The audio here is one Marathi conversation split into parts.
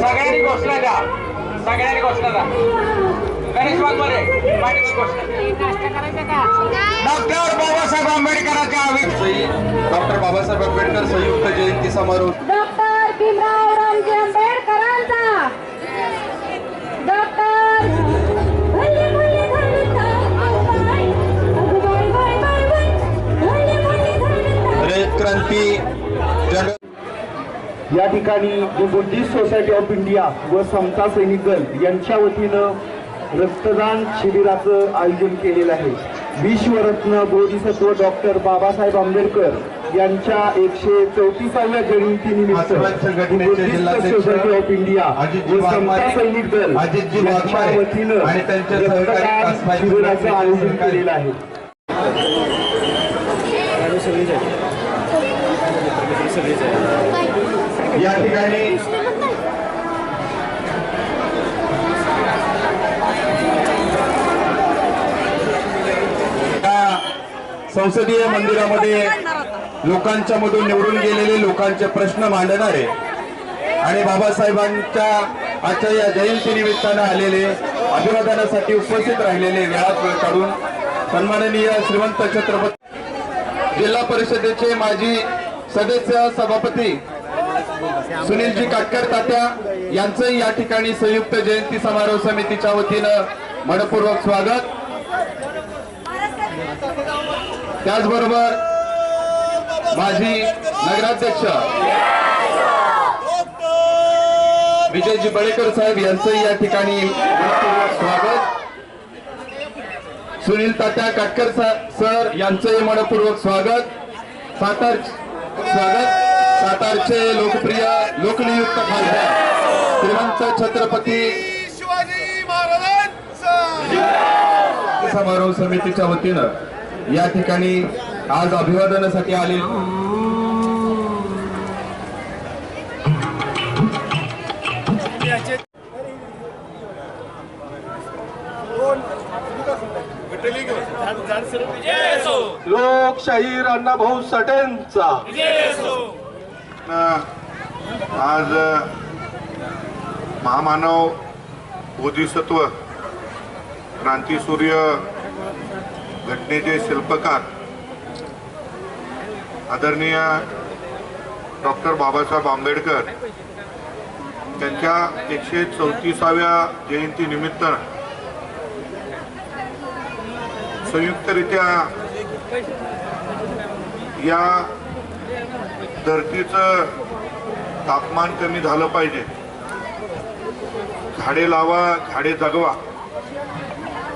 सगळ्यांनी घोषणा द्या. सगळ्यांनी घोषणा द्या. गणेश वाघमारे घोषणा डॉक्टर बाबासाहेब आंबेडकरांच्या डॉक्टर बाबासाहेब आंबेडकर संयुक्त जयंती समारोह. डॉक्टर भीमराव या ठिकाणी जी बुद्धिस्ट सोसायटी ऑफ इंडिया व समता सैनिक दल यांच्या वतीनं रक्तदान शिबिराचं आयोजन केलेलं आहे. विश्वरत्न बोधिसत्व डॉक्टर बाबासाहेब आंबेडकर यांच्या एकशे चौतीसाव्या जयंतीनिमित्त बुद्धिस्ट सोसायटी ऑफ इंडिया व समता वाघमारे, सैनिक दल यांच्या वतीनं रक्तदान शिबिराचं आयोजन. केलेलं आहे. ठिकाणी संसदीय मंदिरामध्ये लोकांच्या मधून निवडून गेलेले लोकांचे प्रश्न मांडणारे आणि बाबासाहेबांच्या आजच्या या जयंती निमित्तानं आलेले अभिवादनासाठी उपस्थित राहिलेले वेळात वेळ काढून सन्माननीय श्रीमंत छत्रपती जिल्हा परिषदेचे माजी सदस्य सभापती सुनीलजी काटकर तात्या यांचंही या ठिकाणी संयुक्त जयंती समारोह समितीच्या वतीनं मनपूर्वक स्वागत. त्याचबरोबर माजी नगराध्यक्ष विजयजी बळेकर साहेब यांचंही या ठिकाणी मनपूर्वक स्वागत. सुनील तात्या काटकर सर यांचंही मनपूर्वक स्वागत. सातार स्वागत. सातारचे लोकप्रिय लोकनियुक्त खासदार श्रीमंत छत्रपती शिवाजी महाराजांचा. समारोह समितीच्या वतीनं या ठिकाणी आज अभिवादनासाठी आले. लोकशाही अण्णाभाऊ साठेंचा आज महामानव बोधिसत्व क्रांतीसूर्य घटनेचे शिल्पकार आदरणीय डॉक्टर बाबासाहेब आंबेडकर त्यांच्या एकशे चौतीसाव्या जयंतीनिमित्त संयुक्तरित्या या धरतीचं तापमान कमी झालं पाहिजे. झाडे लावा झाडे जगवा.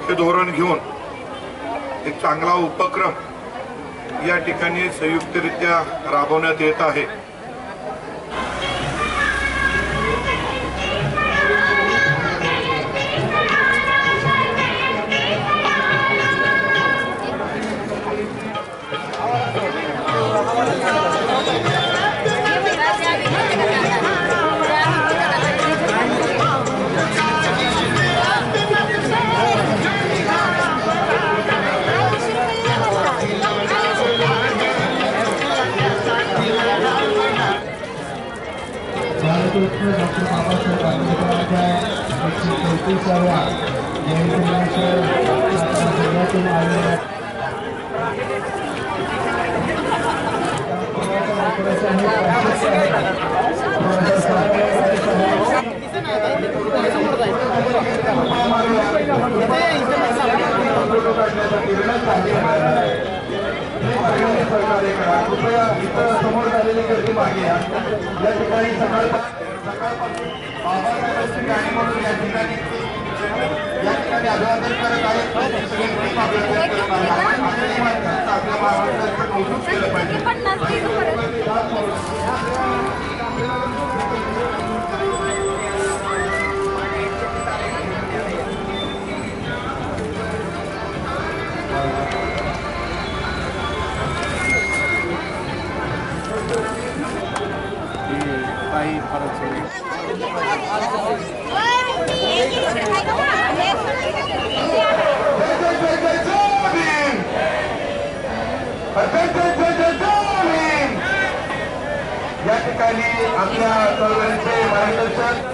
हे धोरण घेऊन एक चांगला उपक्रम या ठिकाणी संयुक्तरित्या राबवण्यात येत आहे. एकशे चौतीसाव्या आलेल्या कृपया इथं समोर झालेली गर्दी मागे या या ठिकाणी सकाळ सकाळपासून बाबासाहेबांची गाणी म्हणून या ठिकाणी या ठिकाणी अभिवादन करत आहेत. आपल्या महाराष्ट्राचं कौतुक केलं पाहिजे काही फरक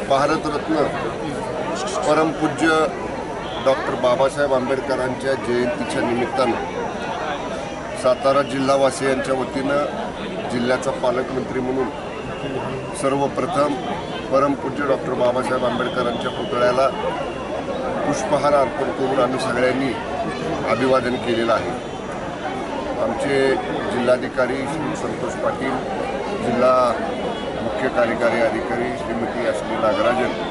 भारतरत्न परमपूज्य डॉक्टर बाबासाहेब आंबेडकरांच्या जयंतीच्या निमित्तानं सातारा जिल्हावासियांच्या वतीनं जिल्ह्याचा पालकमंत्री म्हणून सर्वप्रथम परमपूज्य डॉक्टर बाबासाहेब आंबेडकरांच्या पुतळ्याला पुष्पहार अर्पण करून आम्ही सगळ्यांनी अभिवादन केलेलं आहे. आमचे जिल्हाधिकारी श्री संतोष पाटील जिल्हा मुख्य कार्यकारी अधिकारी श्रीमती अश्विनी नागराजन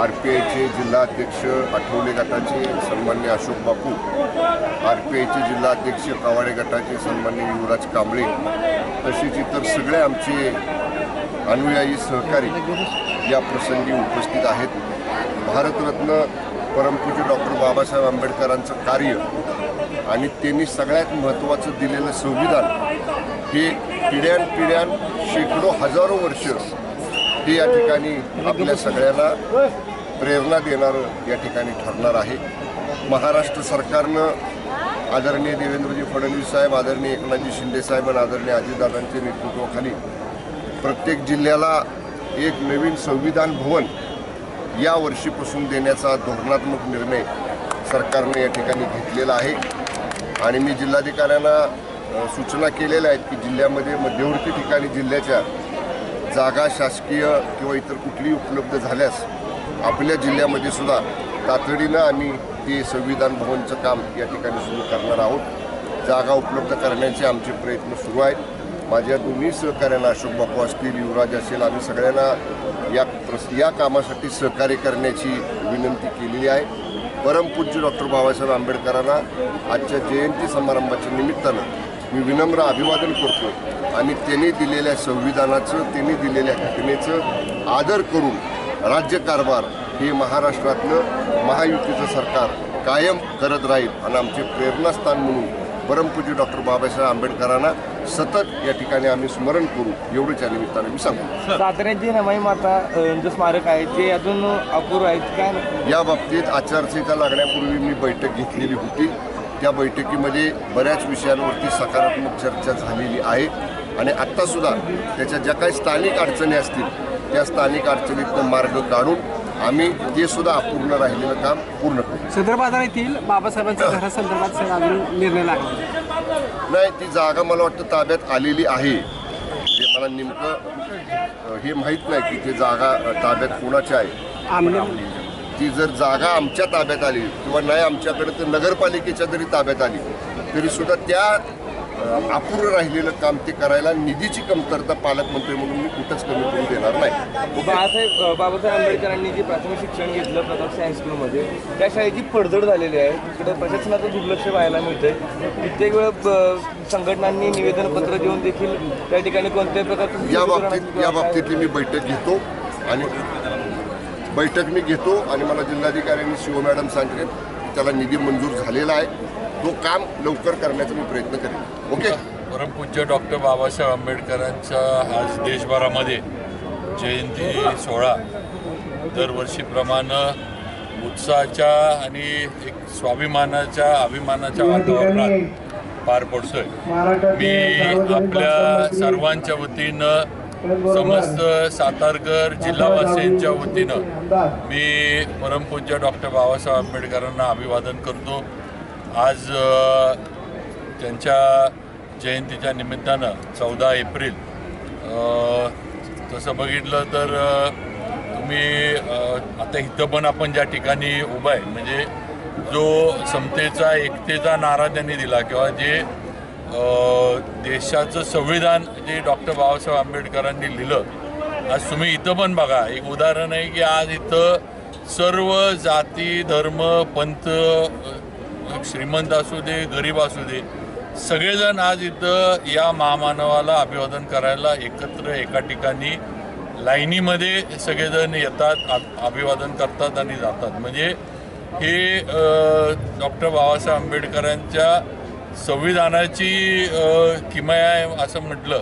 आर पी आयचे जिल्हा अध्यक्ष आठवले गटाचे सन्मान्य अशोक बापू आर पी आयचे जिल्हा अध्यक्ष गटाचे सन्मान्य युवराज कांबळे तसेच इतर सगळे आमचे अनुयायी सहकारी या प्रसंगी उपस्थित आहेत. भारतरत्न परमपूज्य डॉक्टर बाबासाहेब आंबेडकरांचं कार्य आणि त्यांनी सगळ्यात महत्त्वाचं दिलेलं संविधान हे पिढ्यानपिढ्यान शेकडो हजारो वर्ष हे या ठिकाणी आपल्या सगळ्यांना प्रेरणा देणारं या ठिकाणी ठरणार आहे. महाराष्ट्र सरकारनं आदरणीय देवेंद्रजी फडणवीस साहेब आदरणीय एकनाथजी शिंदे साहेब आणि आदरणीय अजितदादांच्या नेतृत्वाखाली प्रत्येक जिल्ह्याला एक नवीन संविधान भवन या वर्षीपासून देण्याचा धोरणात्मक निर्णय सरकारने या ठिकाणी घेतलेला आहे. आणि मी जिल्हाधिकाऱ्यांना सूचना केलेल्या आहेत की जिल्ह्यामध्ये मध्यवर्ती ठिकाणी जिल्ह्याच्या जागा शासकीय किंवा इतर कुठलीही उपलब्ध झाल्यास आपल्या जिल्ह्यामध्ये सुद्धा तातडीनं आम्ही ते संविधान भवनचं काम या ठिकाणी सुरू करणार आहोत. जागा उपलब्ध करण्याचे आमचे प्रयत्न सुरू आहेत. माझ्या दोन्ही सहकार्यांना अशोक बापू असतील युवराज असेल आम्ही सगळ्यांना या प्रस या कामासाठी सहकार्य करण्याची विनंती केलेली आहे. परमपूज्य डॉक्टर बाबासाहेब आंबेडकरांना आजच्या जयंती समारंभाच्या निमित्तानं मी विनम्र अभिवादन करतो आणि त्यांनी दिलेल्या संविधानाचं त्यांनी दिलेल्या घटनेचं आदर करून राज्यकारभार हे महाराष्ट्रातलं महायुतीचं सरकार कायम करत राहील आणि आमचे प्रेरणास्थान म्हणून परमपूज्य डॉक्टर बाबासाहेब आंबेडकरांना सतत या ठिकाणी आम्ही स्मरण करू एवढंच या निमित्तानं मी सांगतो. साताऱ्याची रमाई माता जे स्मारक आहे ते अजून अपूर्व आहेत काय या बाबतीत आचारसंहिता लागण्यापूर्वी मी बैठक घेतलेली होती. त्या बैठकीमध्ये बऱ्याच विषयांवरती सकारात्मक चर्चा झालेली आहे. आणि आत्तासुद्धा त्याच्या ज्या काही स्थानिक अडचणी असतील त्या स्थानिक अडचणीतनं मार्ग काढून आम्ही ते सुद्धा अपूर्ण राहिलेलं काम पूर्ण करू. सदर बाजार येथील बाबासाहेबांच्या घरासंदर्भात सर अजून निर्णय लागला. नाही ती जागा मला वाटतं ताब्यात आलेली आहे. जे मला नेमकं हे माहीत नाही की ते जागा ताब्यात कोणाची आहे. ती जर जागा आमच्या ताब्यात आली किंवा नाही आमच्याकडे तर नगरपालिकेच्या जरी ताब्यात आली तरी सुद्धा त्या अ, अपूर्ण राहिलेलं काम ते करायला निधीची कमतरता पालकमंत्री म्हणून मी कुठंच कमी करू देणार नाही. बाळासाहेब बाबासाहेब आंबेडकरांनी जे प्राथमिक शिक्षण घेतलं प्रताप हायस्कूलमध्ये त्या शाळेची पडझड झालेली आहे. तिकडे प्रशासनाचं दुर्लक्ष व्हायला मिळतंय. कित्येक वेळ संघटनांनी निवेदनपत्र देऊन देखील त्या ठिकाणी कोणत्याही प्रकारचं या बाबतीत या बाबतीतली मी बैठक घेतो आणि बैठक मी घेतो आणि मला जिल्हाधिकाऱ्यांनी शिव मॅडम सांगितले की त्याला निधी मंजूर झालेला आहे. तो काम लवकर करण्याचा मी प्रयत्न करेन. ओके. परमपूज्य डॉक्टर बाबासाहेब आंबेडकरांचा आज देशभरामध्ये जयंती सोहळा दरवर्षीप्रमाणे उत्साहाच्या आणि एक स्वाभिमानाच्या अभिमानाच्या वातावरणात पार पडतोय. मी आपल्या सर्वांच्या वतीनं समस्त सातारकर जिल्हावासियांच्या वतीनं मी परमपूज्य डॉक्टर बाबासाहेब आंबेडकरांना अभिवादन करतो. आज त्यांच्या जयंतीच्या निमित्तानं चौदा एप्रिल तसं बघितलं तर तुम्ही आता इथं पण आपण ज्या ठिकाणी उभा आहे म्हणजे जो समतेचा एकतेचा नारा त्यांनी दिला किंवा जे देशाचं संविधान जे डॉक्टर बाबासाहेब आंबेडकरांनी लिहिलं आज तुम्ही इथं पण बघा. एक उदाहरण आहे की आज इथं सर्व जाती धर्म पंथ श्रीमंत असू दे गरीब असू दे सगळेजण आज इथं या महामानवाला अभिवादन करायला एकत्र एका ठिकाणी लाईनीमध्ये सगळेजण येतात अभिवादन करतात आणि जातात. म्हणजे हे डॉक्टर बाबासाहेब आंबेडकरांच्या संविधानाची किमया आहे असं म्हटलं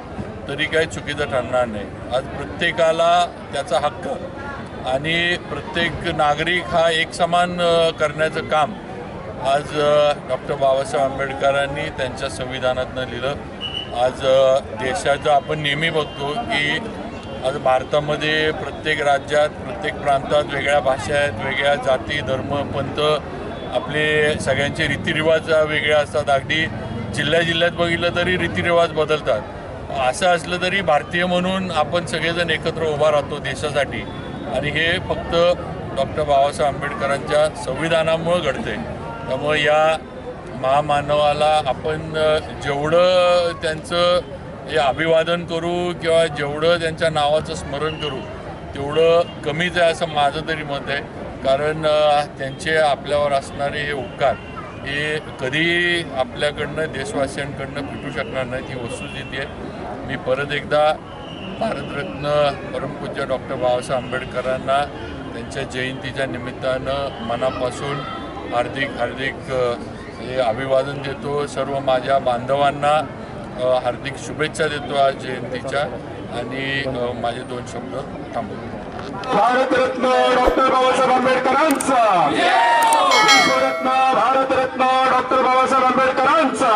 तरी काही चुकीचं ठरणार नाही. आज प्रत्येकाला त्याचा हक्क आणि प्रत्येक नागरिक हा एक समान करण्याचं काम आज डॉक्टर बाबासाहेब आंबेडकरांनी त्यांच्या संविधानातनं लिहिलं. आज देशाचं आपण नेहमी बघतो की आज भारतामध्ये प्रत्येक राज्यात प्रत्येक प्रांतात वेगळ्या भाषा आहेत वेगळ्या जाती धर्म पंथ आपले सगळ्यांचे रीतिरिवाज वेगळे असतात. अगदी जिल्ह्या जिल्ह्यात बघितलं तरी रीतिरिवाज बदलतात. असं असलं तरी भारतीय म्हणून आपण सगळेजण एकत्र उभा राहतो देशासाठी. आणि हे फक्त डॉक्टर बाबासाहेब आंबेडकरांच्या संविधानामुळं घडते त्यामुळे या महामानवाला आपण जेवढं त्यांचं हे अभिवादन करू किंवा जेवढं त्यांच्या नावाचं स्मरण करू तेवढं कमीच आहे असं माझं तरी मत आहे. कारण त्यांचे आपल्यावर असणारे हे उपकार हे कधी आपल्याकडनं देशवासियांकडनं फिटू शकणार नाही ती वस्तुस्थिती आहे. मी परत एकदा भारतरत्न परमपूज्य डॉक्टर बाबासाहेब आंबेडकरांना त्यांच्या जयंतीच्या निमित्तानं मनापासून हार्दिक हार्दिक हे अभिवादन देतो सर्व माझ्या बांधवांना. हार्दिक शुभेच्छा देतो आज जयंतीच्या. आणि माझे दोन शब्द थांबतो भारतरत्न डॉक्टर बाबासाहेब आंबेडकरांचा. भारतरत्न डॉक्टर बाबासाहेब आंबेडकरांचा.